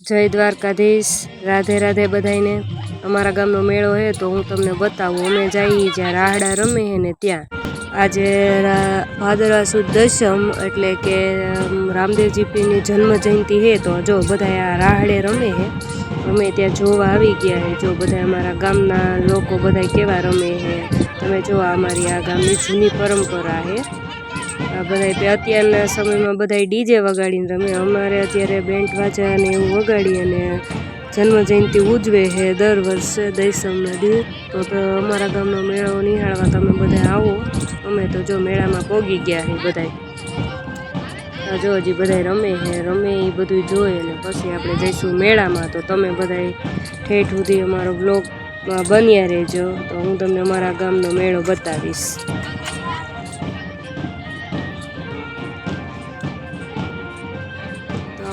જય દ્વારકાધીશ. રાધે રાધે બધાયને. અમારા ગામનો મેળો હે તો હું તમને બતાવું. અમે જઈએ જ્યાં રાહડા રમે હે ને ત્યાં. આજે ભાદરવા સુદ દશમ એટલે કે રામદેવજીપીની જન્મ જયંતિ હે તો જો બધા આ રાહડે રમે હે અમે ત્યાં જોવા આવી ગયા હે જો બધા અમારા ગામના લોકો બધા કેવા રમે હે તમે જો અમારી આ ગામની જૂની પરંપરા હે બધા તે અત્યારના સમયમાં બધા ડીજે વગાડીને રમે. અમારે અત્યારે બેન્ડ વાજા અને એવું વગાડી અને જન્મ જયંતિ ઉજવે છે દર વર્ષે દૈસમના દી. તો અમારા ગામનો મેળો નિહાળવા તમે બધા આવો. અમે તો જો મેળામાં પોગી ગયા છે બધાય. આ જો હજી બધાય રમે છે રમે એ બધું જોઈ અને પછી આપણે જઈશું મેળામાં. તો તમે બધાય ઠેઠ સુધી અમારો બ્લોગમાં બન્યા રહેજો. તો હું તમને અમારા ગામનો મેળો બતાવીશ.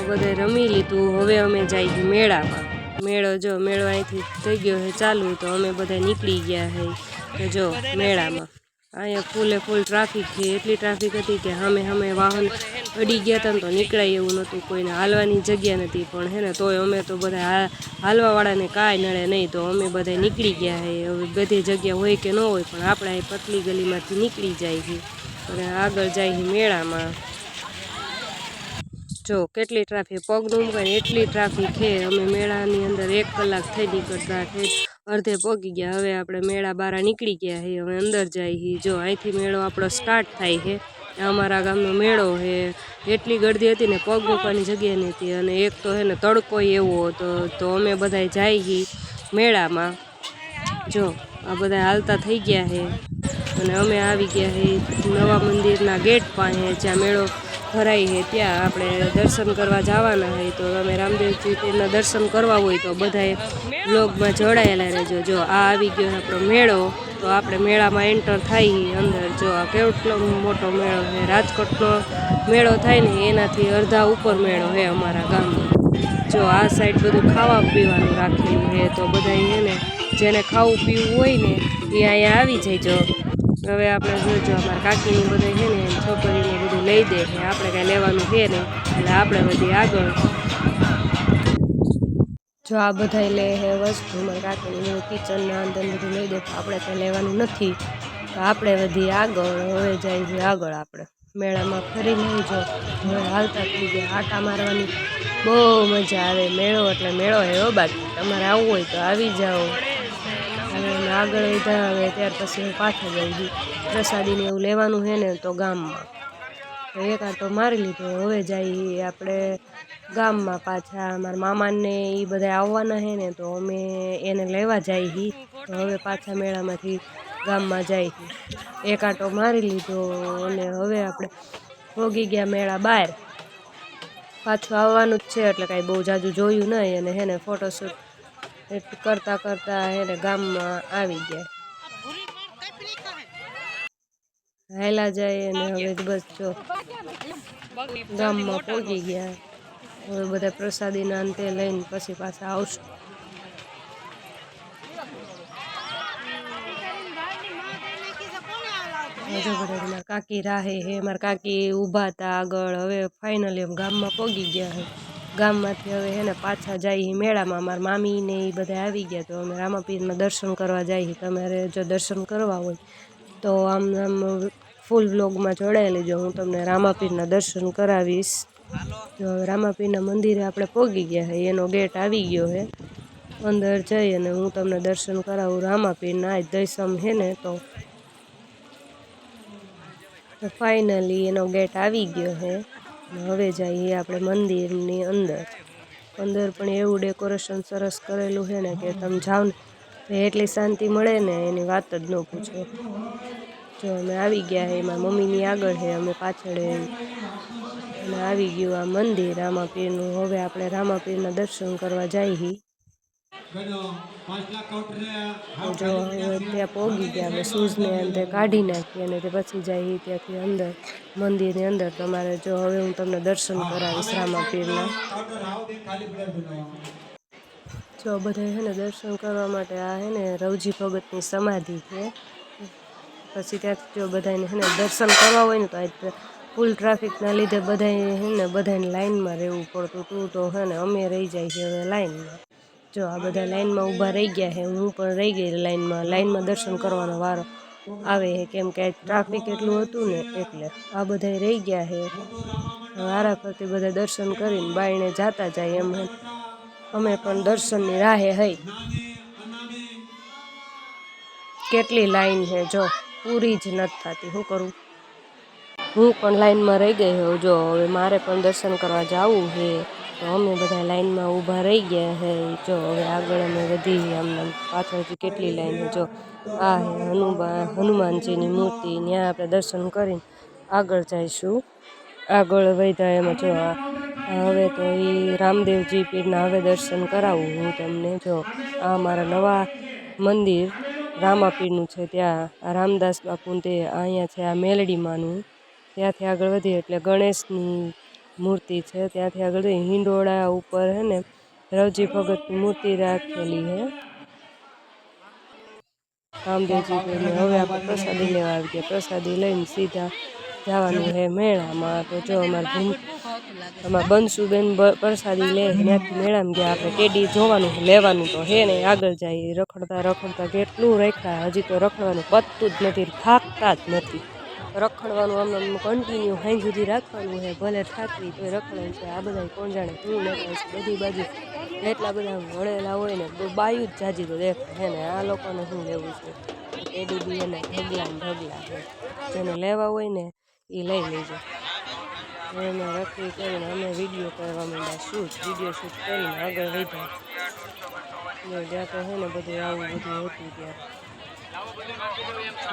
બધા રમી લીધું. હવે અમે જઈએ મેળામાં. મેળો જો, મેળો અહીંથી થઈ ગયો છે ચાલુ, તો અમે બધા નીકળી ગયા છે તો જો મેળામાં. અહીંયા ફૂલે ફૂલ ટ્રાફિક છે. એટલી ટ્રાફિક હતી કે સામે સામે વાહન અડી ગયા હતા ને તો નીકળાય એવું નહોતું. કોઈને હાલવાની જગ્યા નથી પણ હે ને, તોય અમે તો બધા હાલવાવાળાને કાંઈ નડે નહીં. તો અમે બધા નીકળી ગયા છે. હવે બધી જગ્યા હોય કે ન હોય પણ આપણે પતલી ગલીમાંથી નીકળી જાય છે. અને આગળ જાય છે મેળામાં. જો કેટલી ટ્રાફિક? પગનું મૂકાય એટલી ટ્રાફિક છે. અમે મેળાની અંદર એક કલાક થઈ નીકળતા ઠેઠ અડધે પગી ગયા. હવે આપણે મેળા બારા નીકળી ગયા છે હવે અંદર જાય છે જો અહીંથી મેળો આપણો સ્ટાર્ટ થાય છે. અમારા ગામનો મેળો છે. એટલી ગળદી હતી ને પગ મૂકવાની જગ્યા નથી અને એક તો હે ને તડકો એવો હતો. તો અમે બધા જાય છીએ મેળામાં. જો આ બધા હાલતા થઈ ગયા છે. અને અમે આવી ગયા છે નવા મંદિરના ગેટ પાસે, જ્યાં મેળો ભરાય છે, ત્યાં આપણે દર્શન કરવા જવાના હોય તો તમે રામદેવજી પીરના દર્શન કરવા હોય તો બધાએ બ્લોગમાં જોડાયેલા રહેજો. જો આ આવી ગયો આપણો મેળો, તો આપણે મેળામાં એન્ટર થાય અંદર. જો આ કેટલો મોટો મેળો છે, રાજકોટનો મેળો થાય ને એનાથી અડધા ઉપર મેળો છે અમારા ગામમાં જો આ સાઈડ બધું ખાવા પીવાનું રાખેલું છે, તો બધા છે ને જેને ખાવું પીવું હોય ને એ અહીંયા આવી જાય. જો હવે આપણે જોજો, અમારા કાકીની બધા છે ને છોકરીને બધું લઈ દે છે આપણે કાંઈ લેવાનું છે નહીં. એટલે આપણે બધી આગળ જો આ બધા લે છે વસ્તુ મારા બધું કિચનના અંદર બધું લઈ દે આપણે કાંઈ લેવાનું નથી. તો આપણે બધી આગળ, હવે જાય છે આગળ આપણે. મેળામાં ફરી લઈ જો, હવે હાલતા થઈ ગયા આટા મારવાની બહુ મજા આવે. મેળો એટલે મેળો એવો બાકી. તમારે આવવું હોય તો આવી જાઓ. અને આગળ વધ્યા, હવે ત્યાર પછી હું પાછો જઈ છું. પ્રસાદીને એવું લેવાનું છે ને તો ગામમાં. તો એક આટો મારી લીધો. હવે જઈએ આપણે ગામમાં પાછા. મારા મામાને એ બધા આવવાના છે ને, તો અમે એને લેવા જઈએ હી. તો હવે પાછા મેળામાંથી ગામમાં હી. એક આટો મારી લીધો અને હવે આપણે ભોગી ગયા મેળા બહાર પાછું આવવાનું જ છે, એટલે કાંઈ બહુ જાજુ જોયું નહીં અને હે ને ફોટોશૂટ કરતાં કરતાં હે ને ગામમાં આવી ગયા. હાયલા જાય અને હવે તો બસ જો ગામમાં પહોંચી ગયા. હવે બધા પ્રસાદીના અંતે લઈને પછી પાછા આવશું. હજુ બધા મારા કાકી રાહે હે મારા કાકી ઊભા હતા આગળ. હવે ફાઇનલી એમ ગામમાં પહોંચી ગયા છે ગામમાંથી હવે હે ને પાછા જાય મેળામાં. મારા મામી ને એ બધા આવી ગયા. તો અમે રામાપીરના દર્શન કરવા જઈએ તમારે જો દર્શન કરવા હોય તો આમ આમ ફૂલ બ્લોગમાં જોડાઈ લેજો હું તમને રામાપીરના દર્શન કરાવીશ. જો રામાપીરના મંદિરે આપણે પહોંચી ગયા છે એનો ગેટ આવી ગયો છે અંદર જઈ અને હું તમને દર્શન કરાવું રામાપીરના, આજ દૈસમ છે ને તો. ફાઇનલી એનો ગેટ આવી ગયો છે હવે જઈએ આપણે મંદિરની અંદર. અંદર પણ એવું ડેકોરેશન સરસ કરેલું છે ને કે તમે જાઓ ને, એટલી શાંતિ મળે ને એની વાત જ ન પૂછો. જો અમે આવી ગયા છે મારા મમ્મીની આગળ છે અમે પાછળ અમે આવી ગયું આ મંદિર, રામાપીરનું. હવે આપણે રામાપીરના દર્શન કરવા તો જો ત્યાં પહોંચી ગયા, અમે શૂઝને અંદર કાઢી નાખી અને તે પછી જઈએ ત્યાંથી અંદર, મંદિરની અંદર. તમારે જો હવે હું તમને દર્શન કરાવીશ રામાપીરના. જો બધા છે ને દર્શન કરવા માટે આ છે ને રવજી ભગતની સમાધિ છે. પછી ત્યાંથી જો બધાને હે ને દર્શન કરવા હોય ને તો આ ફૂલ ટ્રાફિકના લીધે બધાય હે ને બધાને લાઇનમાં રહેવું પડતું તું તો હે ને અમે રહી જાય છે હવે લાઇનમાં જો આ બધા લાઇનમાં ઊભા રહી ગયા છે, હું પણ રહી ગઈ લાઇનમાં લાઇનમાં દર્શન કરવાનો વારો આવે છે. કેમ કે ટ્રાફિક એટલું હતું ને એટલે આ બધા રહી ગયા છે. વારા ફરતી બધા દર્શન કરીને બાયણે જાતા જાય એમ અમે પણ દર્શનની રાહે હઈ. કેટલી લાઈન છે, જો. પૂરી જ નથી થતી. શું કરું? હું પણ લાઈનમાં રહી ગઈ હોઉં. જો, હવે મારે પણ દર્શન કરવા જવું છે, તો અમે બધા લાઈનમાં ઊભા રહી ગયા છે. જો, હવે આગળ અમે વધી આમ પાછળથી કેટલી લાઈન જો, આ હનુમાન હનુમાનજીની મૂર્તિ. ત્યાં આપણે દર્શન કરીને આગળ જઈશું. આગળ વધ્યા એમાં જો હવે તો એ રામદેવજી પીરના હવે દર્શન કરાવું હું તમને. જો, આ મારા નવા મંદિર રામાપીરનું છે, ત્યાં રામદાસ બાપુનું તે અહીંયા છે, આ મેલડીમાંનું. ત્યાંથી આગળ વધીએ એટલે ગણેશની મૂર્તિ છે, ત્યાંથી આગળ જઈએ. હિંડોળા ઉપર હે ને, રવજી ભગતની મૂર્તિ રાખેલી છે રામદેવજી હવે આપણે પ્રસાદી લેવા આવી ગયા. પ્રસાદી લઈને સીધા જવાનું છે મેળામાં. તો જો અમારે ભૂમ બંસુબેન પ્રસાદી લે, ત્યાંથી મેળામાં ગયા. આપણે ટેડી જોવાનું લેવાનું તો હે ને, આગળ જાય. રખડતા રખડતા કેટલું રાખ્યા હજી તો રખડવાનું પતતું જ નથી, થાકતા જ નથી. રખડવાનું આમ આમ કન્ટિન્યુ હાઈ સુધી રાખવાનું છે. ભલે થાકવી તો રખડવાનું છે. આ બધા કોણ જાણે શું લેતા છે. બધી બાજુ એટલા બધા વળેલા હોય ને બાયું જ જાજી તો દેખાય હે ને. આ લોકોને શું લેવું છે? ટેડી બી એને ઢગલા ઢગલા જેને લેવા હોય ને એ લઈ લેજો. અમે રખડી કરીને અમે વીડિયો કરવા માંડ્યા. શૂટ વીડિયો શૂટ કરીને આગળ વધ્યા. જ્યાં તો હે ને બધું આવું બધું હતું ત્યાં.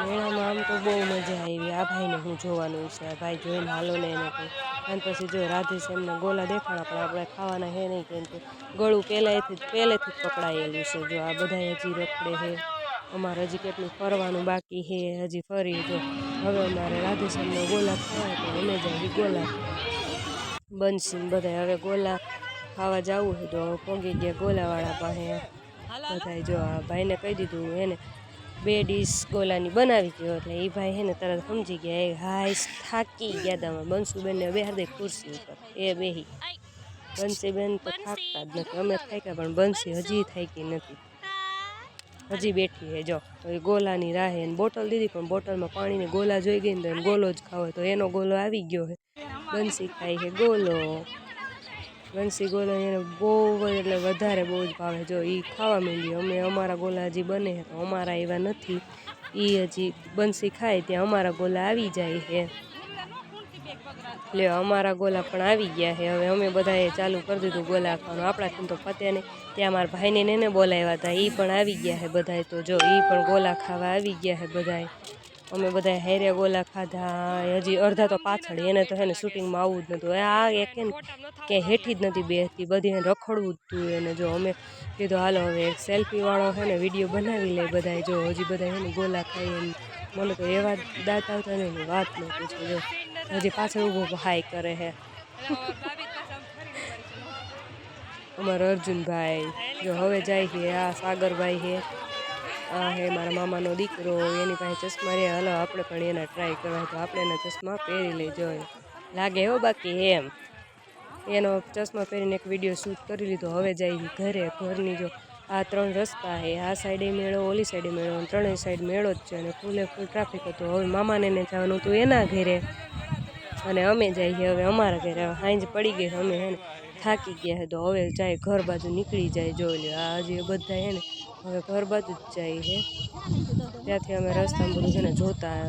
મેળામાં આમ તો બહુ મજા આવી. આ ભાઈને હું જોવાનું છે. આ ભાઈ જોઈને હાલો ને એને કંઈ અને પછી જો રાધેશ્યામના ગોલા દેખાણા, પણ આપણે ખાવાના હે નહીં કેમ કે ગળું પહેલાંથી, પહેલેથી જ પકડાયેલું છે. જો આ બધા હજી રખડે છે અમારે હજી કેટલું ફરવાનું બાકી છે હજી ફરી જો. હવે અમારે રાધેશ્યામના ગોલા ખાવા તો અમે જાય ગોલા. બનશે બધા હવે ગોલા ખાવા જવું છે, તો પહોંચી ગયા ગોલાવાળા પાસે. બધાય જો આ ભાઈને કહી દીધું, એને બે ડીશ ગોલાની બનાવી ગયો, એટલે એ ભાઈ હે ને તરત સમજી ગયા, એ હાઈસ થાકી ગયા તમે બંશુબેનને બેહાર દે ખુરશી ઉપર. એ બેહી. બંસીબેન તો થાકતા જ નથી. અમે થાક્યા, પણ બંસી હજી થાકી નથી. હજી બેઠી હે, જો. એ ગોલાની રાહે એને બોટલ દીધી, પણ બોટલમાં પાણીની ગોલા જોઈ ગઈ ને તો એને ગોલો જ ખાવો તો એનો ગોલો આવી ગયો હે. બંસી ખાઈ છે ગોલો. બંસી ગોલો એને બહુ એટલે વધારે બહુ જ ભાવે. જો એ ખાવા માંડી અમે અમારા ગોલા હજી બને તો અમારા એવા નથી. એ હજી બંસી ખાય ત્યાં અમારા ગોલા આવી જાય છે લ્યો અમારા ગોલા પણ આવી ગયા છે. હવે અમે બધાએ ચાલુ કરી દીધું ગોલા ખાવાનું. આપણાથી તો પતે નહીં. ત્યાં મારા ભાઈને એને બોલાવ્યા હતા. એ પણ આવી ગયા છે બધાએ તો. જો એ પણ ગોલા ખાવા આવી ગયા છે બધાએ. અમે બધાએ હેરે ગોલા ખાધા. હજી અડધા તો પાછળ એને તો એને શૂટિંગમાં આવવું જ નહોતું આ એક હે ને કે હેઠી જ નથી બેસતી. બધી એને રખડવું જ હતું એને. જો, અમે કીધું, હાલો, હવે એક સેલ્ફીવાળો છે ને વીડિયો બનાવી લે બધાએ. જો, હજી બધા એને ગોલા ખાઈ મને તો એવા દાંત આવતા ને એની વાત ન પૂછો. જો. હજી પાછળ ઊભો હાય કરે હે. અમારો અર્જુનભાઈ, જો હવે જાય છે આ સાગરભાઈ છે આ હે મારા મામાનો દીકરો, એની પાસે ચશ્મા રહ્યા હલો, આપણે પણ એના ટ્રાય કરવા તો આપણે એના ચશ્મા પહેરી લેજો લાગે હો બાકી એમ. એનો ચશ્મા પહેરીને એક વીડિયો શૂટ કરી લીધો. હવે જાય ઘરે, ઘરની જો આ ત્રણ રસ્તા છે આ સાઈડે મેળો, ઓલી સાઈડે મેળો ત્રણેય સાઈડ મેળો જ છે અને ફૂલે ફૂલ ટ્રાફિક હતો. હવે મામાને જવાનું હતું એના ઘરે. અને અમે જઈએ હવે અમારા ઘરે હવે સાંજ પડી ગઈ અમે હે ને થાકી ગયા છે, તો હવે જાય ઘર બાજુ નીકળી જાય, જોઈ લે હજી બધા હે ને હવે ઘર બાજુ જ જાય છે. ત્યાંથી અમે રસ્તામાં બધું છે ને જોતા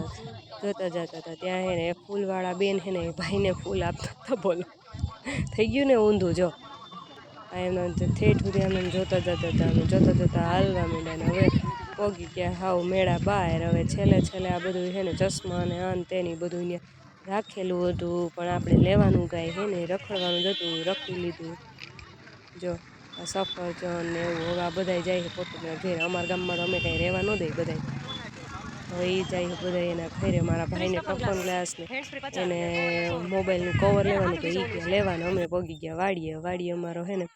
જોતા જતા હતા. ત્યાં હે ને એ ફૂલવાળા બેન છે ને એ ભાઈને ફૂલ આપતા હતા બોલો. થઈ ગયું ને ઊંધું, જો. એમના ઠેઠ સુધી અમે જોતા જતા હતા, અમે જોતા જતા હાલવા ને હવે પોગી ગયા. હાવ મેળા બહાર, હવે છેલ્લે છેલ્લે આ બધું છે ને ચશ્મા ને આન તેની બધું અહીંયા રાખેલું હતું, પણ આપણે લેવાનું કાંઈ હે ને, રખડવાનું જ હતું, રખડી લીધું. જો, આ સફરજન ને એવું, હવે આ બધાય જાય છે પોતાના ઘેર. અમારા ગામમાં અમે કાંઈ રહેવા ન દઈ બધાય. હવે એ જાય છે બધા એના ઘરે. મારા ભાઈને ટફન ગ્લાસ ને એને મોબાઈલનું કવર લેવાનું તો એ ગયા લેવાનું. અમે પગી ગયા વાડીએ. વાડીએ અમારો હે ને,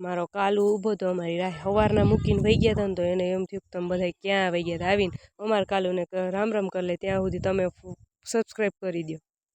મારો કાલુ ઊભો તો અમારી રાહ સવારના મૂકીને વહી ગયા હતા ને તો એને એમ થયું કે તમે બધા ક્યાં વહી ગયા હતા આવીને અમારા કાલુને ક- રામ રામ કરી લે, ત્યાં સુધી તમે સબસ્ક્રાઈબ કરી દો